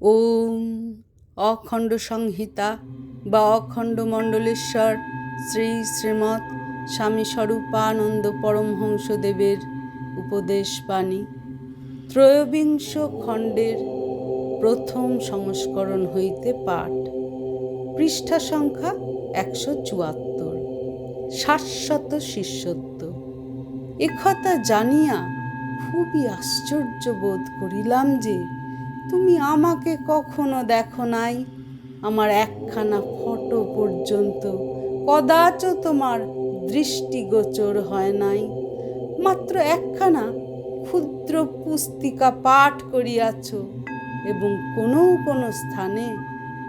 ওম অখণ্ড সংহিতা বা অখণ্ড মণ্ডলেশ্বর শ্রী শ্রীমৎ স্বামী স্বরূপানন্দ পরমহংসদেবের উপদেশ বাণী। ত্রয়োবিংশ খণ্ডের প্রথম সংস্করণ হইতে পাঠ। পৃষ্ঠা সংখ্যা একশো চুয়াত্তর। শাশ্বত শিষ্যত্ব। একথা জানিয়া খুবই আশ্চর্য বোধ করিলাম যে তুমি আমাকে কখনো দেখো নাই? আমার একখানা ফটো পর্যন্ত। কদাচ তোমার দৃষ্টিগোচর হয় নাই। মাত্র একখানা ক্ষুদ্র পুস্তিকা পাঠ করিয়াছ এবং কোনো কোনো স্থানে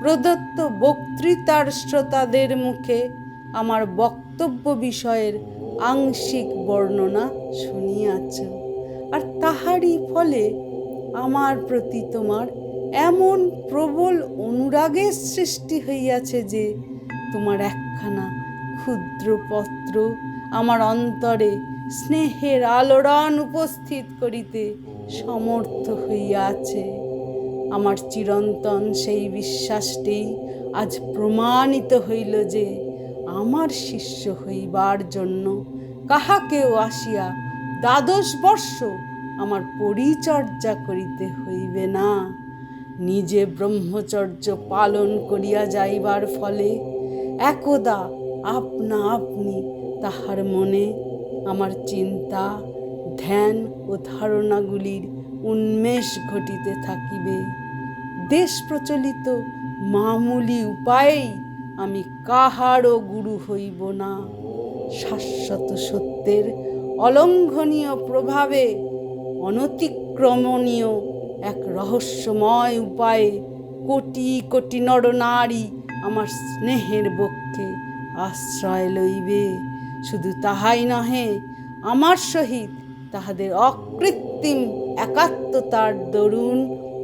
প্রদত্ত বক্তৃতার শ্রোতাদের মুখে আমার বক্তব্য বিষয়ের আংশিক বর্ণনা শুনিয়াছ। আর তাহারই ফলে আমার প্রতি তোমার এমন প্রবল অনুরাগের সৃষ্টি হইয়াছে যে তোমার একখানা ক্ষুদ্র পত্র আমার অন্তরে স্নেহের আলোড়ন উপস্থিত করিতে সমর্থ হইয়াছে। আমার চিরন্তন সেই বিশ্বাসটি আজ প্রমাণিত হইল যে আমার শিষ্য হইবার জন্য কাহাকেও আসিয়া দ্বাদশ বর্ষ আমার পরিচর্যা করিতে হইবে না। নিজে ব্রহ্মচর্য পালন করিয়া যাইবার ফলে একদা আপনা আপনি তাহার মনে আমার চিন্তা, ধ্যান ও ধারণাগুলির উন্মেষ ঘটিতে থাকিবে। দেশ প্রচলিত মামুলি উপায়েই আমি কাহারও গুরু হইব না। শাশ্বত সত্যের অলঙ্ঘনীয় প্রভাবে অনতিক্রমণীয় এক রহস্যময় উপায়ে কোটি কোটি নরনারী আমার স্নেহের বক্ষে আশ্রয় লইবে। শুধু তাহাই নহে, আমার সহিত তাহাদের অকৃত্রিম একাত্মতার দরুন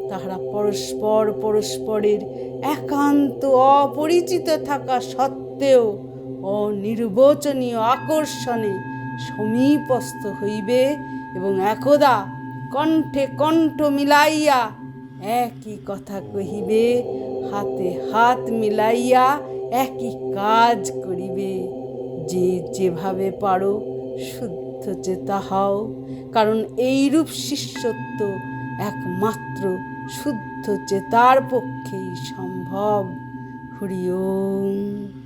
তাহারা পরস্পর পরস্পরের একান্ত অপরিচিত থাকা সত্ত্বেও অনির্বচনীয় আকর্ষণে সমীপস্থ হইবে। এবং একদা কণ্ঠে কণ্ঠ মিলাইয়া একই কথা কহিবে, হাতে হাত মিলাইয়া একই কাজ করিবে। যে যেভাবে পারো, শুদ্ধ চেতা হও, কারণ এইরূপ শিষ্যত্ব একমাত্র শুদ্ধ চেতার পক্ষেই সম্ভব। হরি ওম।